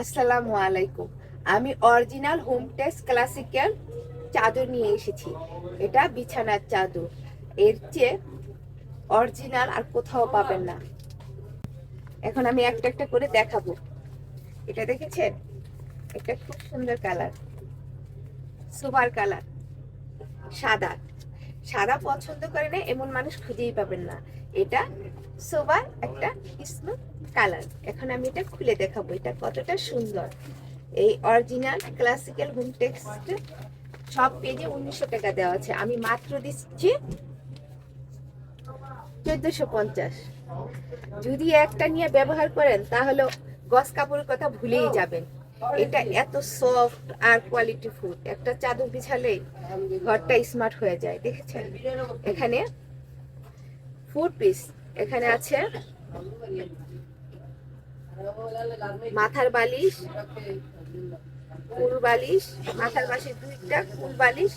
আসসালামু আলাইকুম। আমি অরিজিনাল হোম টেক্স ক্লাসিক্যাল চাদর নিয়ে এসেছি। এটা বিছানার চাদর। এর চেয়ে অরিজিনাল আর কোথাও পাবেন না। এখন আমি একটা একটা করে দেখাবো। এটা দেখেছেন? এটা খুব সুন্দর কালার সুপার কালার সাদা। সাদা পছন্দ করে না, এমন মানুষ খুঁজেই পাবেন না। এটা সোবার একটা স্মুথ কালার এখন আমি এটা খুলে দেখাবো, এটা কতটা সুন্দর। এই অরিজিনাল ক্লাসিক্যাল হোম টেক্সট সব পেজে উনিশশো টাকা দেওয়া আছে। আমি মাত্র দিচ্ছি চোদ্দশো পঞ্চাশ। যদি একটা নিয়ে ব্যবহার করেন, তাহলে গস কাপড়ের কথা ভুলেই যাবেন। এটা এত সফট আর কোয়ালিটি ফুড একটা চাদর বিছালেই ঘরটা স্মার্ট হয়ে যায়, দেখেছেন? এখানে ফুড পিস এখানে আছে মাথার বালিশ কুল বালিশ, মাথার বালিশ দুইটা কুল বালিশ,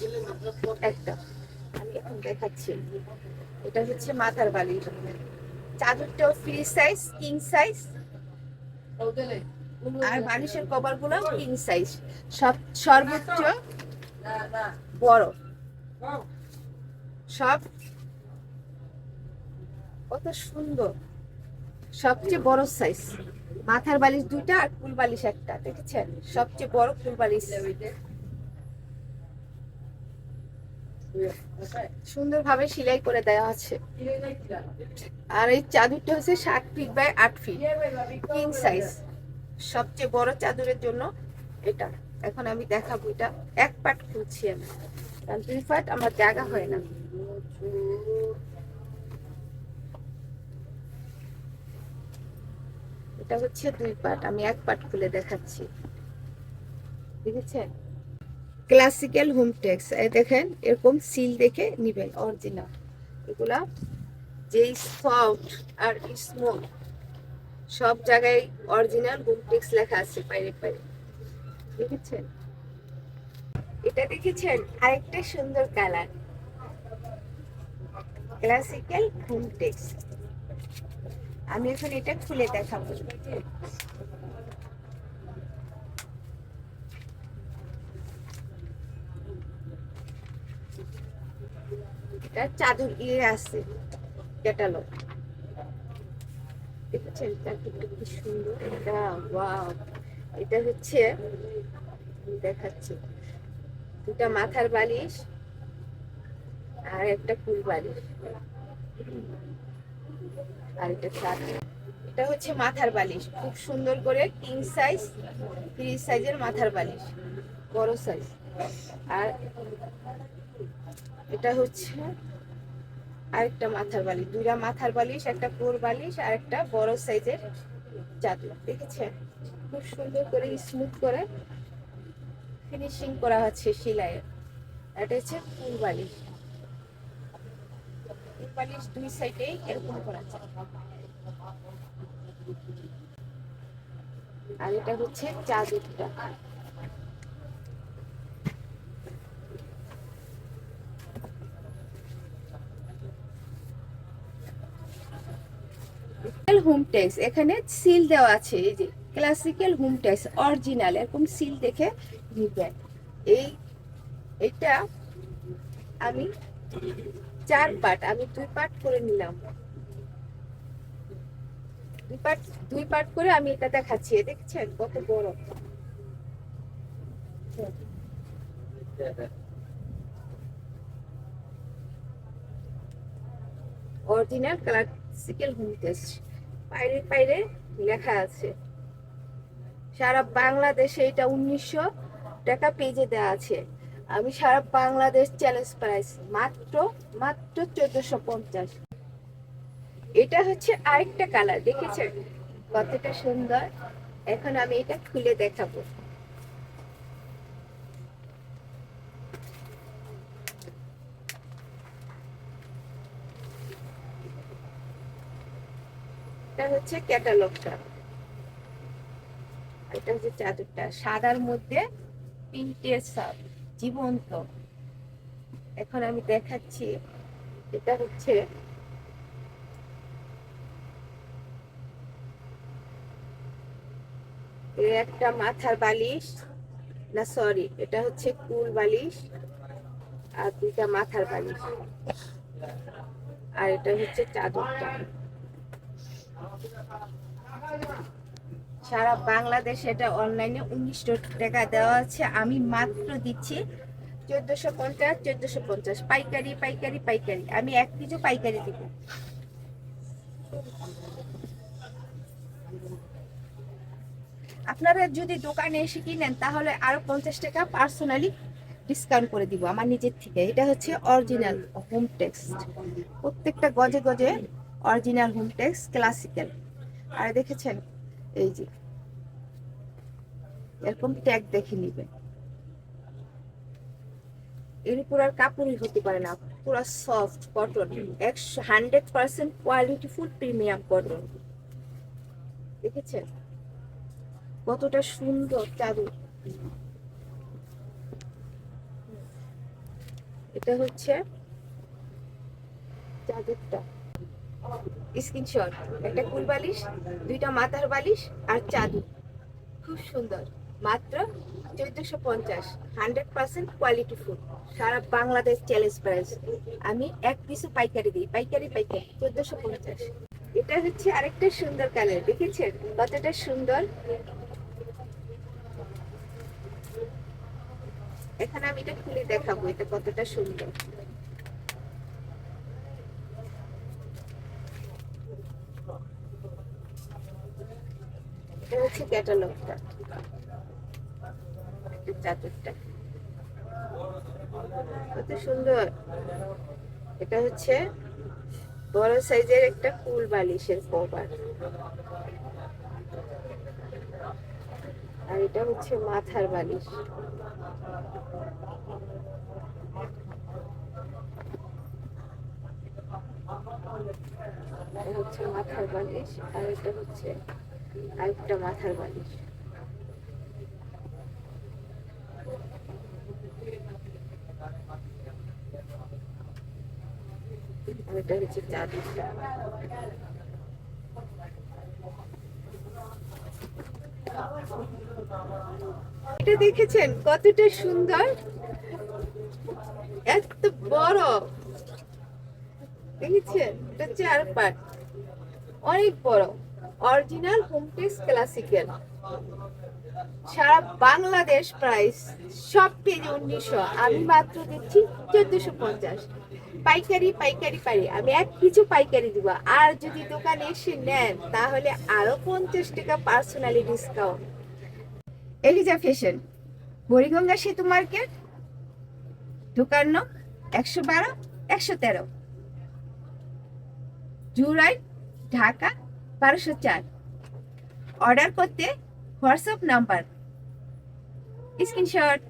একটা। আমি এখন দেখাচ্ছি। এটা হচ্ছে মাথার বালিশ। চাদরটাও ফ্রি সাইজ কিং সাইজ আর বালিশের কভারগুলো কিং সাইজ সব সর্বোচ্চ বড়। সব কত সুন্দর। সবচেয়ে বড় সাইজ মাথার বালিশ দুইটা আর কুল বালিশ একটা, দেখেছেন? সবচেয়ে বড় কুল বালিশ। সুন্দরভাবে সেলাই করে দেওয়া আছে। আর এই চাদরটা হচ্ছে সাত ফিট বাই আট ফিট কিং সাইজ সবচেয়ে বড় চাদরের জন্য এটা। এখন আমি দেখাবো এটা। এক পাট খুলছি আমি। কারণ দুই পাট আমার জায়গা হয় না। এটা হচ্ছে দুই পাট, আমি এক পাট খুলে দেখাচ্ছি। দেখেছেন? ক্লাসিক্যাল হোম টেক্স দেখেন, এরকম সিল দেখে নিবেন অরিজিনাল এগুলা যেই সফট আর স্মুথ সব জায়গায় অরিজিনাল হোম টেক্স লেখা আছে বাইরে বাইরে। দেখেছেন? এটা দেখেছেন? আরেকটা সুন্দর কালার ক্লাসিক্যাল হোম টেক্স আমি এখন এটা খুলে দেখাবো। এটা চাদর ইয়ে আছে, ক্যাটালগ। দেখেছেন? কি সুন্দর। এটা, ওয়াও। এটা হচ্ছে, দেখাচ্ছি। দুটা মাথার বালিশ আর একটা ফুল বালিশ। আর এটা হচ্ছে মাথার বালিশ। খুব সুন্দর করে কিং সাইজ থ্রি সাইজের মাথার বালিশ। বড় সাইজ আর এটা হচ্ছে আরেকটা মাথার বালিশ। দুইটা মাথার বালিশ, একটা কোর বালিশ, আর একটা বড় সাইজের চাদর দেখেছেন? খুব সুন্দর করে স্মুথ করে ফিনিশিং করা হচ্ছে সেলাইয়ের। এটা হচ্ছে ফুল বালিশ। বালিশ দুই সাইডেই এরকম করা আছে। আর এটা হচ্ছে চাদরটা হোম টেক্স এখানে সিল দেওয়া আছে, এই যে ক্লাসিক্যাল হোম টেক্স অরিজিনাল এরকম সিল দেখে নিবেন। এই, এটা আমি চার পার্ট আমি দুই পার্ট করে নিলাম। দুই পার্ট দুই পার্ট করে আমি এটা দেখাচ্ছি দেখছেন কত বড়? অরিজিনাল ক্লাসিক্যাল হোম টেক্স বাইরে বাইরে লেখা আছে। সারা বাংলাদেশে এটা উনিশশো টাকা পেজে দেওয়া আছে। আমি সারা বাংলাদেশ চ্যালেঞ্জ প্রাইস মাত্র মাত্র চোদ্দশো পঞ্চাশ। এটা হচ্ছে আরেকটা কালার দেখেছেন? কতটা সুন্দর। এখন আমি এটা খুলে দেখাবো। এটা হচ্ছে ক্যাটালগটা এটা হচ্ছে চাদরটা, সাদার মধ্যে প্রিন্টের সাপ। জীবন্ত। এখন আমি দেখাচ্ছি এটা হচ্ছে একটা মাথার বালিশ। না সরি এটা হচ্ছে কুল বালিশ আর দুইটা মাথার বালিশ। আর এটা হচ্ছে চাদরটা। সারা বাংলাদেশে এটা অনলাইনে উনিশশো টাকা দেওয়া আছে। আমি মাত্র দিচ্ছি চোদ্দশো পঞ্চাশ চোদ্দশো পঞ্চাশ। পাইকারি পাইকারি পাইকারি। আমি এক কিছু পাইকারি দিব। আপনারা যদি দোকানে এসে কিনেন, তাহলে আরও পঞ্চাশ টাকা পার্সোনালি ডিসকাউন্ট করে দিব আমার নিজের থেকে। এটা হচ্ছে অরিজিনাল হোম টেক্সট প্রত্যেকটা গজে গজে অরিজিনাল হোম টেক্সট ক্লাসিক্যাল আর দেখেছেন? এই যে। এরকম ট্যাগ দেখে নিবেন এর উপর আর কাপড়ই হতে পারে না, পুরো সফট কটন একশো hundred percent quality full premium cotton দেখেছেন? কতটা সুন্দর চাদর। এটা হচ্ছে চাদরটা। স্ক্রিনশট, একটা কুল বালিশ, দুইটা মাথার বালিশ আর চাদর। খুব সুন্দর। মাত্র চোদ্দশো পঞ্চাশ, হান্ড্রেড পার্সেন্ট কোয়ালিটি ফুড সারা বাংলাদেশ চ্যালেঞ্জ প্রাইস আমি এক পিসও পাইকারি দিই, পাইকারি পাইকারি, চোদ্দশো পঞ্চাশ। এটা হচ্ছে আরেকটা সুন্দর কালার দেখেছেন? কতটা সুন্দর? এখানে আমি এটা খুলে দেখাবো, এটা কতটা সুন্দর এটা হচ্ছে ক্যাটালগটা কত সুন্দর। এটা হচ্ছে বড় সাইজের একটা কুল বালিশের কভার। আর এটা হচ্ছে মাথার বালিশ। হচ্ছে মাথার বালিশ আর এটা হচ্ছে আরেকটা মাথার বালিশ। এটা হচ্ছে এটা দেখেছেন কতটা সুন্দর? এত বড়। দেখেছেন? এটা চার পাট অনেক বড়। অরিজিনাল হোমটেক্স ক্লাসিক্যাল সারা বাংলাদেশ প্রাইস সব পেজে উনিশশো। আমি মাত্র দিচ্ছি চোদ্দশো পঞ্চাশ। পাইকারি পাইকারি পারি আমি এক কিছু পাইকারি দিব। আর যদি দোকানে এসে নেন, তাহলে আরও পঞ্চাশ টাকা personally discount Eliza fashion. Buriganga সেতু মার্কেট। দোকান একশো বারো, একশো তেরো। জুরাই ঢাকা। বারোশো চার। অর্ডার করতে হোয়াটসঅ্যাপ নাম্বার স্ক্রিনশট